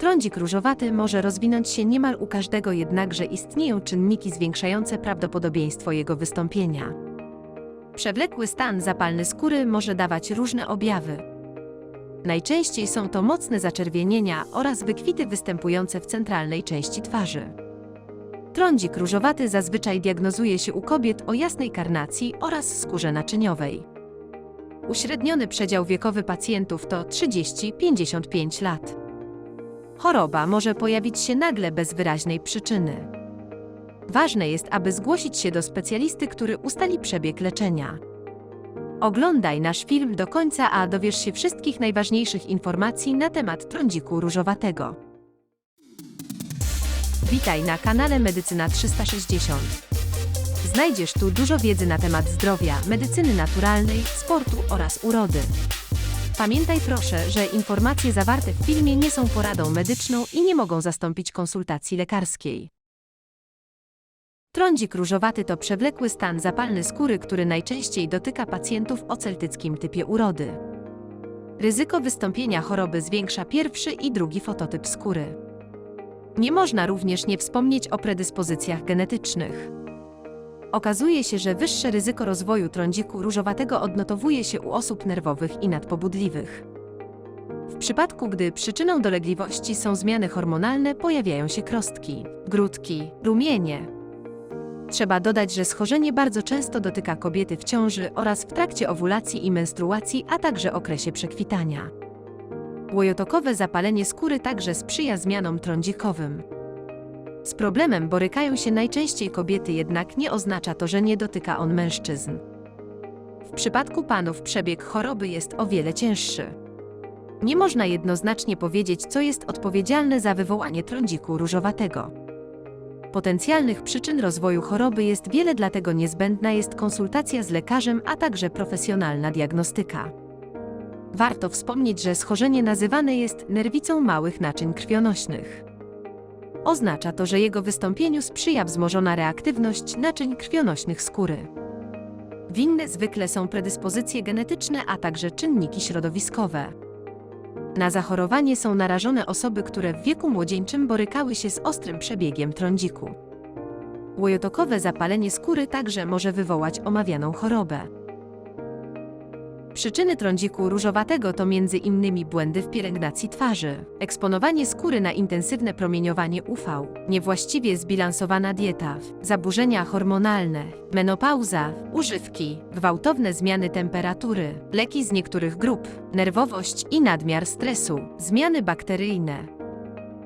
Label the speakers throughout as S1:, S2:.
S1: Trądzik różowaty może rozwinąć się niemal u każdego, jednakże istnieją czynniki zwiększające prawdopodobieństwo jego wystąpienia. Przewlekły stan zapalny skóry może dawać różne objawy. Najczęściej są to mocne zaczerwienienia oraz wykwity występujące w centralnej części twarzy. Trądzik różowaty zazwyczaj diagnozuje się u kobiet o jasnej karnacji oraz skórze naczyniowej. Uśredniony przedział wiekowy pacjentów to 30-55 lat. Choroba może pojawić się nagle bez wyraźnej przyczyny. Ważne jest, aby zgłosić się do specjalisty, który ustali przebieg leczenia. Oglądaj nasz film do końca, a dowiesz się wszystkich najważniejszych informacji na temat trądziku różowatego. Witaj na kanale Medycyna 360. Znajdziesz tu dużo wiedzy na temat zdrowia, medycyny naturalnej, sportu oraz urody. Pamiętaj proszę, że informacje zawarte w filmie nie są poradą medyczną i nie mogą zastąpić konsultacji lekarskiej. Trądzik różowaty to przewlekły stan zapalny skóry, który najczęściej dotyka pacjentów o celtyckim typie urody. Ryzyko wystąpienia choroby zwiększa pierwszy i drugi fototyp skóry. Nie można również nie wspomnieć o predyspozycjach genetycznych. Okazuje się, że wyższe ryzyko rozwoju trądziku różowatego odnotowuje się u osób nerwowych i nadpobudliwych. W przypadku, gdy przyczyną dolegliwości są zmiany hormonalne, pojawiają się krostki, grudki, rumienie. Trzeba dodać, że schorzenie bardzo często dotyka kobiety w ciąży oraz w trakcie owulacji i menstruacji, a także okresie przekwitania. Łojotokowe zapalenie skóry także sprzyja zmianom trądzikowym. Z problemem borykają się najczęściej kobiety, jednak nie oznacza to, że nie dotyka on mężczyzn. W przypadku panów przebieg choroby jest o wiele cięższy. Nie można jednoznacznie powiedzieć, co jest odpowiedzialne za wywołanie trądziku różowatego. Potencjalnych przyczyn rozwoju choroby jest wiele, dlatego niezbędna jest konsultacja z lekarzem, a także profesjonalna diagnostyka. Warto wspomnieć, że schorzenie nazywane jest nerwicą małych naczyń krwionośnych. Oznacza to, że jego wystąpieniu sprzyja wzmożona reaktywność naczyń krwionośnych skóry. Winne zwykle są predyspozycje genetyczne, a także czynniki środowiskowe. Na zachorowanie są narażone osoby, które w wieku młodzieńczym borykały się z ostrym przebiegiem trądziku. Łojotokowe zapalenie skóry także może wywołać omawianą chorobę. Przyczyny trądziku różowatego to m.in. błędy w pielęgnacji twarzy, eksponowanie skóry na intensywne promieniowanie UV, niewłaściwie zbilansowana dieta, zaburzenia hormonalne, menopauza, używki, gwałtowne zmiany temperatury, leki z niektórych grup, nerwowość i nadmiar stresu, zmiany bakteryjne.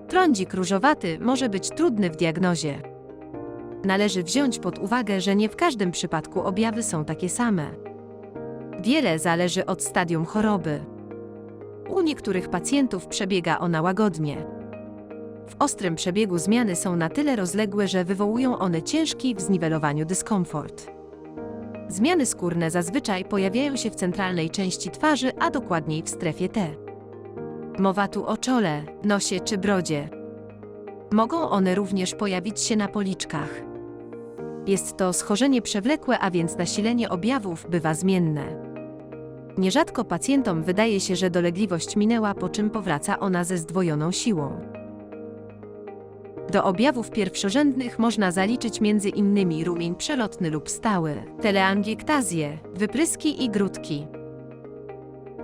S1: Trądzik różowaty może być trudny w diagnozie. Należy wziąć pod uwagę, że nie w każdym przypadku objawy są takie same. Wiele zależy od stadium choroby. U niektórych pacjentów przebiega ona łagodnie. W ostrym przebiegu zmiany są na tyle rozległe, że wywołują one ciężki w zniwelowaniu dyskomfort. Zmiany skórne zazwyczaj pojawiają się w centralnej części twarzy, a dokładniej w strefie T. Mowa tu o czole, nosie czy brodzie. Mogą one również pojawić się na policzkach. Jest to schorzenie przewlekłe, a więc nasilenie objawów bywa zmienne. Nierzadko pacjentom wydaje się, że dolegliwość minęła, po czym powraca ona ze zdwojoną siłą. Do objawów pierwszorzędnych można zaliczyć m.in. rumień przelotny lub stały, teleangiektazję, wypryski i grudki.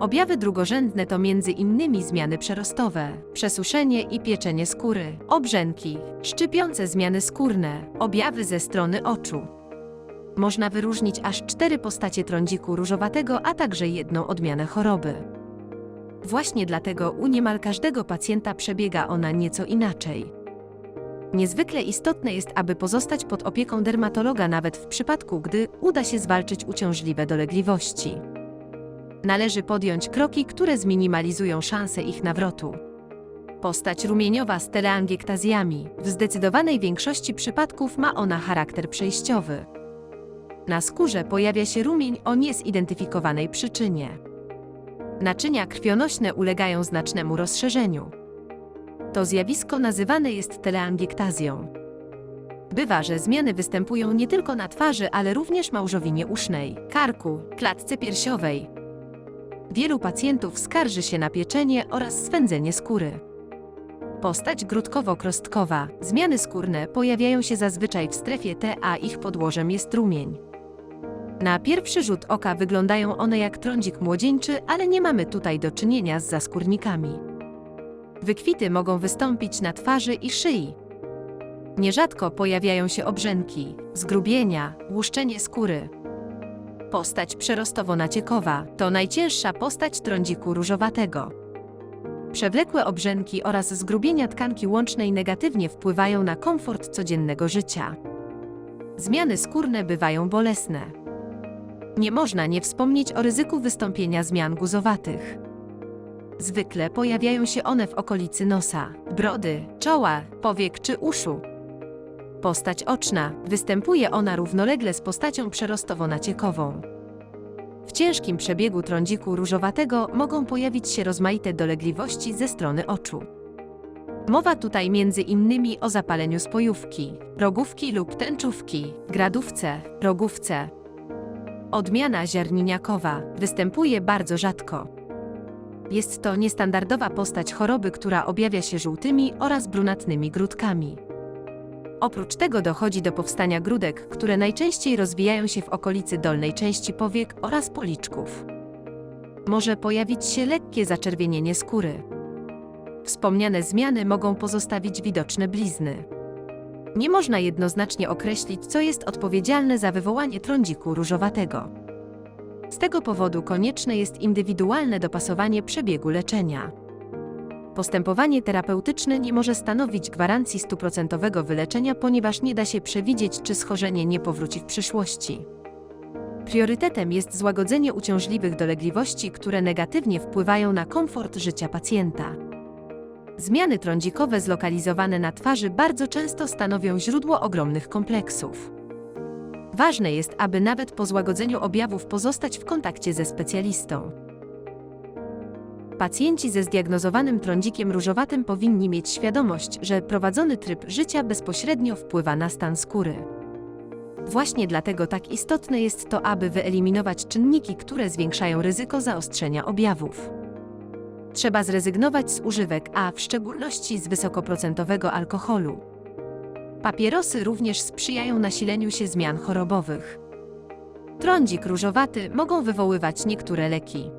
S1: Objawy drugorzędne to m.in. zmiany przerostowe, przesuszenie i pieczenie skóry, obrzęki, szczypiące zmiany skórne, objawy ze strony oczu. Można wyróżnić aż cztery postacie trądziku różowatego, a także jedną odmianę choroby. Właśnie dlatego u niemal każdego pacjenta przebiega ona nieco inaczej. Niezwykle istotne jest, aby pozostać pod opieką dermatologa nawet w przypadku, gdy uda się zwalczyć uciążliwe dolegliwości. Należy podjąć kroki, które zminimalizują szanse ich nawrotu. Postać rumieniowa z teleangiektazjami. W zdecydowanej większości przypadków ma ona charakter przejściowy. Na skórze pojawia się rumień o niezidentyfikowanej przyczynie. Naczynia krwionośne ulegają znacznemu rozszerzeniu. To zjawisko nazywane jest teleangiektazją. Bywa, że zmiany występują nie tylko na twarzy, ale również małżowinie usznej, karku, klatce piersiowej. Wielu pacjentów skarży się na pieczenie oraz swędzenie skóry. Postać grudkowo-krostkowa. Zmiany skórne pojawiają się zazwyczaj w strefie T, a ich podłożem jest rumień. Na pierwszy rzut oka wyglądają one jak trądzik młodzieńczy, ale nie mamy tutaj do czynienia z zaskórnikami. Wykwity mogą wystąpić na twarzy i szyi. Nierzadko pojawiają się obrzęki, zgrubienia, łuszczenie skóry. Postać przerostowo-naciekowa to najcięższa postać trądziku różowatego. Przewlekłe obrzęki oraz zgrubienia tkanki łącznej negatywnie wpływają na komfort codziennego życia. Zmiany skórne bywają bolesne. Nie można nie wspomnieć o ryzyku wystąpienia zmian guzowatych. Zwykle pojawiają się one w okolicy nosa, brody, czoła, powiek czy uszu. Postać oczna występuje ona równolegle z postacią przerostowo-naciekową. W ciężkim przebiegu trądziku różowatego mogą pojawić się rozmaite dolegliwości ze strony oczu. Mowa tutaj między innymi o zapaleniu spojówki, rogówki lub tęczówki, gradówce, rogówce. Odmiana ziarniniakowa występuje bardzo rzadko. Jest to niestandardowa postać choroby, która objawia się żółtymi oraz brunatnymi grudkami. Oprócz tego dochodzi do powstania grudek, które najczęściej rozwijają się w okolicy dolnej części powiek oraz policzków. Może pojawić się lekkie zaczerwienienie skóry. Wspomniane zmiany mogą pozostawić widoczne blizny. Nie można jednoznacznie określić, co jest odpowiedzialne za wywołanie trądziku różowatego. Z tego powodu konieczne jest indywidualne dopasowanie przebiegu leczenia. Postępowanie terapeutyczne nie może stanowić gwarancji stuprocentowego wyleczenia, ponieważ nie da się przewidzieć, czy schorzenie nie powróci w przyszłości. Priorytetem jest złagodzenie uciążliwych dolegliwości, które negatywnie wpływają na komfort życia pacjenta. Zmiany trądzikowe zlokalizowane na twarzy bardzo często stanowią źródło ogromnych kompleksów. Ważne jest, aby nawet po złagodzeniu objawów pozostać w kontakcie ze specjalistą. Pacjenci ze zdiagnozowanym trądzikiem różowatym powinni mieć świadomość, że prowadzony tryb życia bezpośrednio wpływa na stan skóry. Właśnie dlatego tak istotne jest to, aby wyeliminować czynniki, które zwiększają ryzyko zaostrzenia objawów. Trzeba zrezygnować z używek, a w szczególności z wysokoprocentowego alkoholu. Papierosy również sprzyjają nasileniu się zmian chorobowych. Trądzik różowaty mogą wywoływać niektóre leki.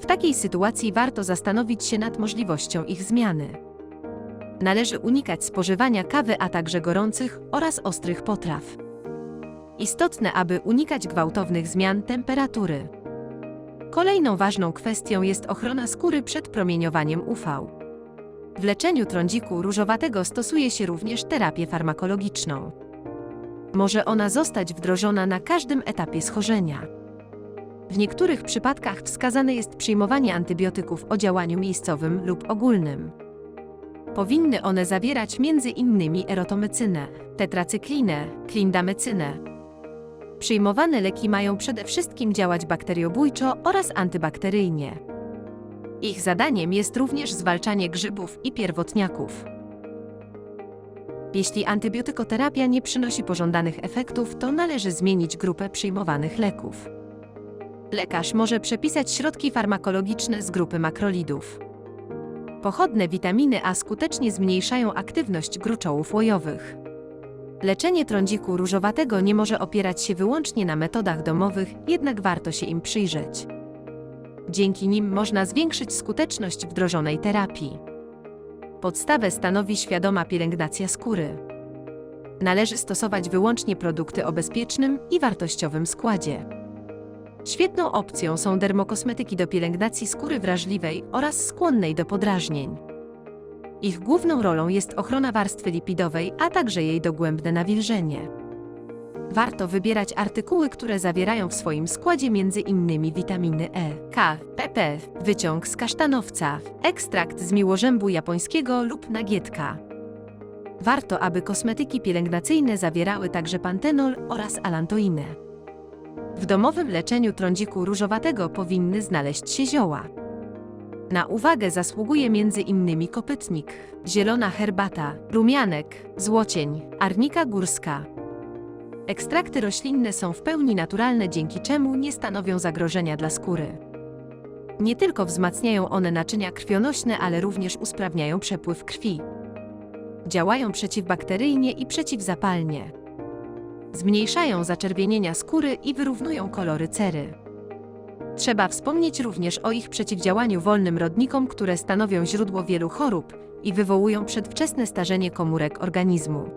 S1: W takiej sytuacji warto zastanowić się nad możliwością ich zmiany. Należy unikać spożywania kawy, a także gorących oraz ostrych potraw. Istotne, aby unikać gwałtownych zmian temperatury. Kolejną ważną kwestią jest ochrona skóry przed promieniowaniem UV. W leczeniu trądziku różowatego stosuje się również terapię farmakologiczną. Może ona zostać wdrożona na każdym etapie schorzenia. W niektórych przypadkach wskazane jest przyjmowanie antybiotyków o działaniu miejscowym lub ogólnym. Powinny one zawierać m.in. erotomycynę, tetracyklinę, klindamycynę. Przyjmowane leki mają przede wszystkim działać bakteriobójczo oraz antybakteryjnie. Ich zadaniem jest również zwalczanie grzybów i pierwotniaków. Jeśli antybiotykoterapia nie przynosi pożądanych efektów, to należy zmienić grupę przyjmowanych leków. Lekarz może przepisać środki farmakologiczne z grupy makrolidów. Pochodne witaminy A skutecznie zmniejszają aktywność gruczołów łojowych. Leczenie trądziku różowatego nie może opierać się wyłącznie na metodach domowych, jednak warto się im przyjrzeć. Dzięki nim można zwiększyć skuteczność wdrożonej terapii. Podstawę stanowi świadoma pielęgnacja skóry. Należy stosować wyłącznie produkty o bezpiecznym i wartościowym składzie. Świetną opcją są dermokosmetyki do pielęgnacji skóry wrażliwej oraz skłonnej do podrażnień. Ich główną rolą jest ochrona warstwy lipidowej, a także jej dogłębne nawilżenie. Warto wybierać artykuły, które zawierają w swoim składzie m.in. witaminy E, K, PP, wyciąg z kasztanowca, ekstrakt z miłożębu japońskiego lub nagietka. Warto, aby kosmetyki pielęgnacyjne zawierały także pantenol oraz alantoinę. W domowym leczeniu trądziku różowatego powinny znaleźć się zioła. Na uwagę zasługuje m.in. kopytnik, zielona herbata, rumianek, złocień, arnika górska. Ekstrakty roślinne są w pełni naturalne, dzięki czemu nie stanowią zagrożenia dla skóry. Nie tylko wzmacniają one naczynia krwionośne, ale również usprawniają przepływ krwi. Działają przeciwbakteryjnie i przeciwzapalnie. Zmniejszają zaczerwienienia skóry i wyrównują kolory cery. Trzeba wspomnieć również o ich przeciwdziałaniu wolnym rodnikom, które stanowią źródło wielu chorób i wywołują przedwczesne starzenie komórek organizmu.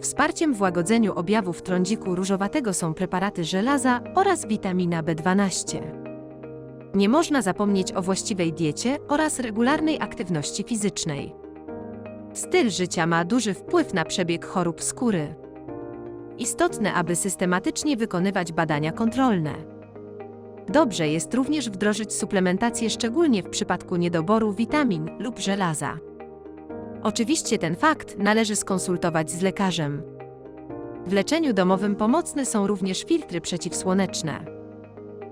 S1: Wsparciem w łagodzeniu objawów trądziku różowatego są preparaty żelaza oraz witamina B12. Nie można zapomnieć o właściwej diecie oraz regularnej aktywności fizycznej. Styl życia ma duży wpływ na przebieg chorób skóry. Istotne, aby systematycznie wykonywać badania kontrolne. Dobrze jest również wdrożyć suplementację, szczególnie w przypadku niedoboru witamin lub żelaza. Oczywiście ten fakt należy skonsultować z lekarzem. W leczeniu domowym pomocne są również filtry przeciwsłoneczne.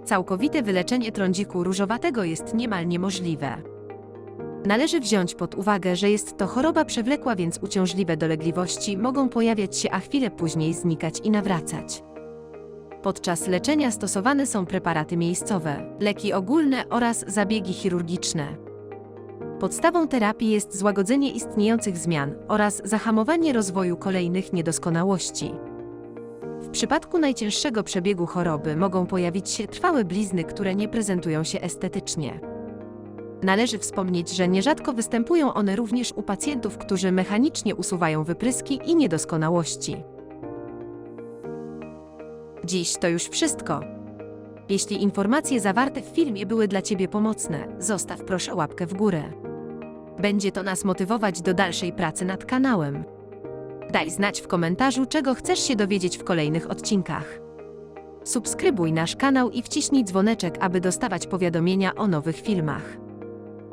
S1: Całkowite wyleczenie trądziku różowatego jest niemal niemożliwe. Należy wziąć pod uwagę, że jest to choroba przewlekła, więc uciążliwe dolegliwości mogą pojawiać się, a chwilę później znikać i nawracać. Podczas leczenia stosowane są preparaty miejscowe, leki ogólne oraz zabiegi chirurgiczne. Podstawą terapii jest złagodzenie istniejących zmian oraz zahamowanie rozwoju kolejnych niedoskonałości. W przypadku najcięższego przebiegu choroby mogą pojawić się trwałe blizny, które nie prezentują się estetycznie. Należy wspomnieć, że nierzadko występują one również u pacjentów, którzy mechanicznie usuwają wypryski i niedoskonałości. Dziś to już wszystko. Jeśli informacje zawarte w filmie były dla Ciebie pomocne, zostaw proszę łapkę w górę. Będzie to nas motywować do dalszej pracy nad kanałem. Daj znać w komentarzu, czego chcesz się dowiedzieć w kolejnych odcinkach. Subskrybuj nasz kanał i wciśnij dzwoneczek, aby dostawać powiadomienia o nowych filmach.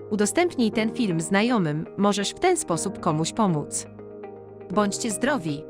S1: Udostępnij ten film znajomym, możesz w ten sposób komuś pomóc. Bądźcie zdrowi,